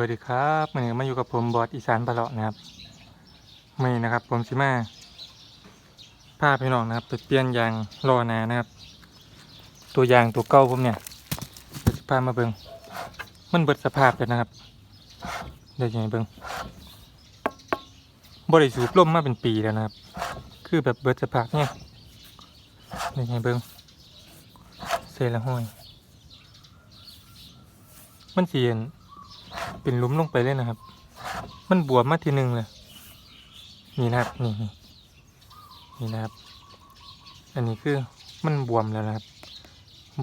วัสดีครับมื่อนี้มาอยู่กับผมบอสอีสานบะเลาะนะครับมื่อนะครับ ผมสิมาพาพี่น้องนะครับไปเปลี่ยนยางล้อหนานะครับ ตัวยางตัวเก่าผมเนี่ยจะพามาเบิงมันเบิดสภาพแล้วนะครับเดี๋ยวจะให้เบิงบริสูบลมมาเป็นปีแล้วนะครับ คือแบบเบิดสภาพเนี่ยเดี๋ยวจะให้เบิงเซละห้อยมันเสียน เป็นลุมลงไปเลยนะครับ มันบวมมาทีหนึ่งเลยนี่นะครับนี่นี่นะครับ อันนี้คือมันบวมแล้วนะครับ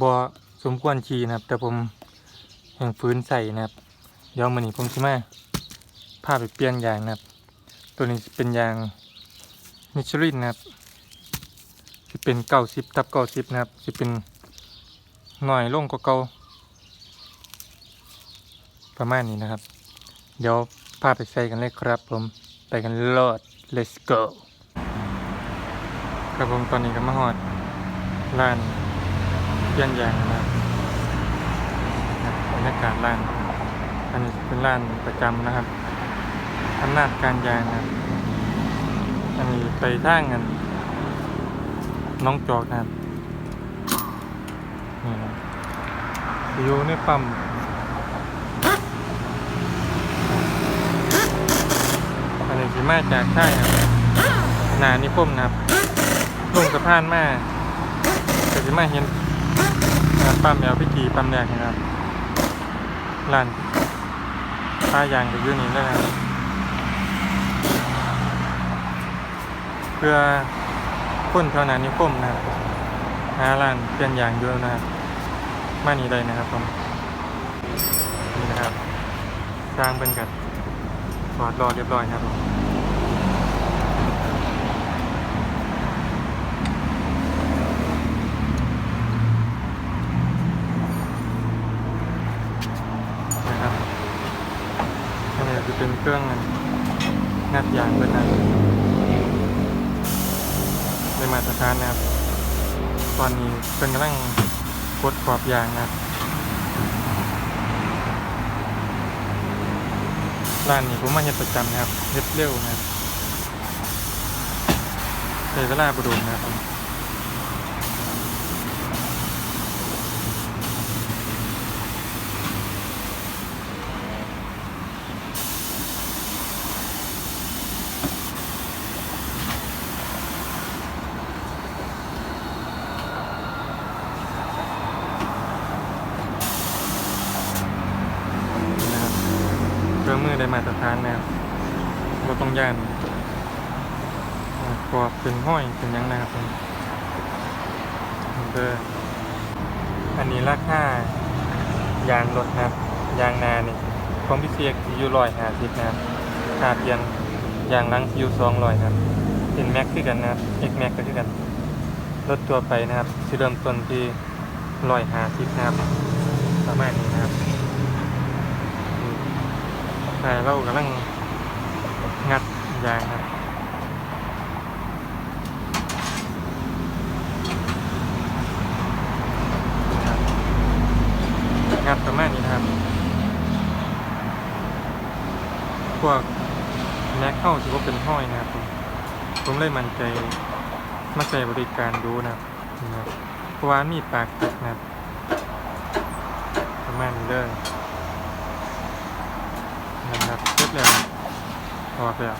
บอสมควรชีนะครับ แต่ผมแห่งฟื้นใส่นะครับเดี๋ยวมันนี้ผมจะมาพาไปเปลี่ยนยางนะครับ ตัวนี้เป็นยางมิชลินนะครับจะเป็นเก้าสิบทับเก้าสิบนะครับจะเป็นหน่อยลงกว่าเก่า ประมาณนี้นะครับ เดี๋ยวพาไปใส่กันเลยครับ ผมไปกันโลด let's go ครับผมตอนนี้ก็มาฮอดร้านเปลี่ยนยางนะครับครับรรยากาศร้าน อันนี้เป็นร้านประจำนะครับอำนาจการยางนะครับอันนี้ไปทางกัน น้องจอกนะครับนี่ครับอยู่ในปั๊ม อันนี้ สิมาจากค่ายครับนานิคมนะครับลงสะพานมาแต่สิมาเห็นปั๊มแอลพิจีปั๊มแรกนะครับร้านป้ายางกับยูนี่แล้วนะครับเพื่อคนแถวนานิคมนะครับหาร้านเปลี่ยนยางอยู่นะครับมานี่ได้นะครับผมนี่นะครับสร้างเป็นกัดถอดรอเรียบร้อยครับผมนะครับอันนี้จะ เครื่องงัดยางเป็นนะในมาตรฐานนะครับ ตอนนี้เป็นกำลังกดขอบยางนะร้านนี้ผมมาเฮ็ดประจำนะครับเฮ็ดเร็วนะครับใช้เวลาประดุนะครับผมนี่นะครับ เครื่องมือได้มาตรฐานนะครับเราต้องย่านกรอบเป็นห้อยเป็นยังนะครับผมเบอร์อันนี้ราคายางรถนะครับยางนานี่ของพิเศษอยู่ร้อยห้าสิบนะครับค่าเพียนยางลังอยู่สองร้อยนะครับเป็นแม็กคือกันนะครับเอกแม็กก็คือกันรถตัวไปนะครับที่เริ่มต้นที่ร้อยห้าสิบนะครับประมาณนี้นะครับ แต่เรากำลังงัดยางครับงัดประมาณนี้นะครับ พวกแม็กเข้าถือว่าเป็นห้อยนะครับ ผมผมเลยมั่นใจมาใช้บริการดูนะครับเพราะว่ามีปากติดนะครับประมาณนี้เลย นะครับเสร็จ แล้วถอดแล้ว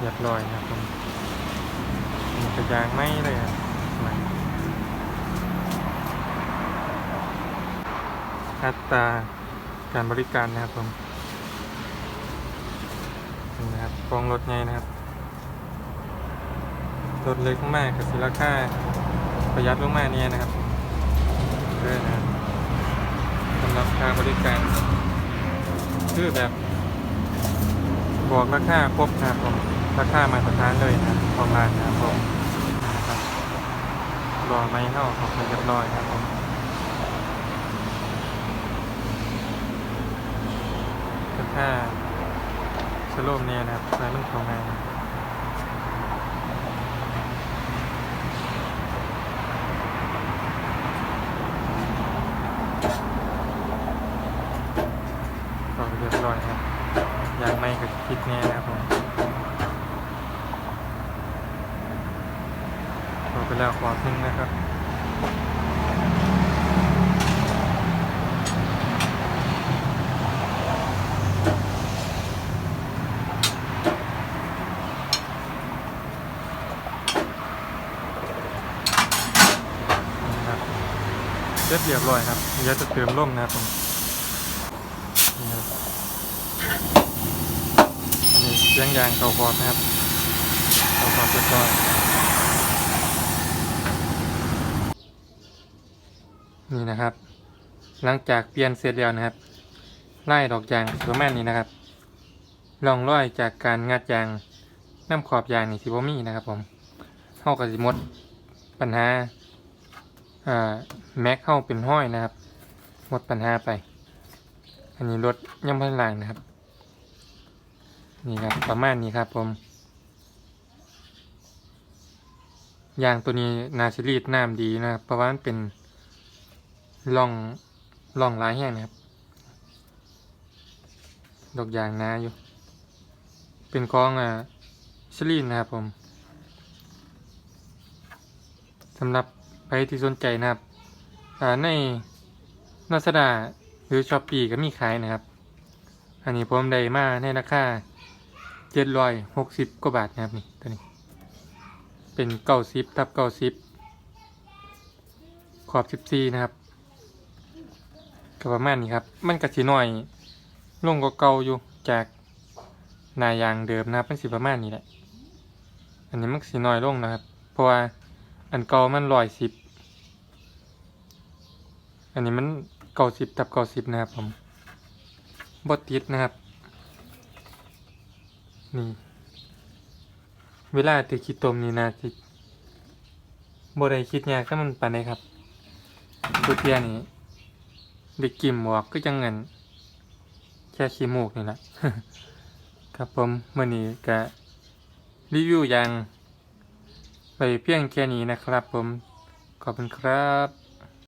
เรียบร้อยนะครับผมมันจะยางไม่เลยครับไม่อัตราการบริการนะครับผมนะครับกองรถไงนะครับรถเล็กมากกับสิราคาประหยัดลงมากเนี่ยนะครับเด้อนะสำหรับกาบริการ คือแบบบอกราคาครบนะครับผมราคามาตรฐานเลยนะครับประมาณนะครับผมนะครับรอไม่เข้าขอบเรียบร้อยนะครับผมราคาสโลมเนี่ยนะครับใส่มันเข้ามานร้อยครับยางไม่ก็คิดแน่นะครับผม พอไปแล้วขอพึ่งนะครับนะครับเรียบเรียบร้อยครับเดี๋ยวจะเติมร่มนะครับผมนี่ครับอันนี้เสียงยางเก่าพอดนะครับเก่าพอดเรียบร้อย นี่นะครับ หลังจากเปลี่ยนเสร็จแล้วนะครับ ไล่ดอกยางประมาณนี้นะครับลองร้อยจากการงัดยางน้ำขอบยางนี่สิบ่มีนะครับ ผมเข้ากับสิมดปัญหาแม็กเข้าเป็นห้อยนะครับ หมดปัญหาไป อันนี้รถย่ำพันลางนะครับ นี่ครับประมาณนี้ครับผมยางตัวนี้นาซิรีดน้ำดีนะครับเพราะว่ามันเป็น ร่องร่องหลายแห้งนะครับ ดอกยางนาอยู่ เป็นของอ่าซิลีนนะครับผมสำหรับใครที่สนใจนะครับในลาซด้าหรือช้อปปีก็มีขายนะครับ อันนี้ผมได้มาในราคาเจ็ดร้อยหกสิบกว่าบาทนะครับนี่ตัวนี้ เป็นเก้าสิบทับเก้าสิบขอบสิบสี่นะครับ ก็ประมาณนี้ครับ มันกระสีน้อยลงกว่าเก่าอยู่จากนายางเดิมนะครับมันสิประมาณนี้แหละ อันนี้มันสีน้อยลงนะครับ เพราะว่าอันเก่ามันร้อยสิบ อันนี้มันเก้าสิบทับเก้าสิบนะครับผมบดติดนะครับ นี่ เวลาตีคิดตมนี่นะจิบได้คิดยากถ้ามันปานใดครับตัวเทียนี่ เด็กกิมบอกก็จังเงินแค่ขี้มูกนี่แหละครับผมเมื่อนี้ก็รีวิวอย่างไปเพียงแค่นี้นะครับผม ขอบคุณครับ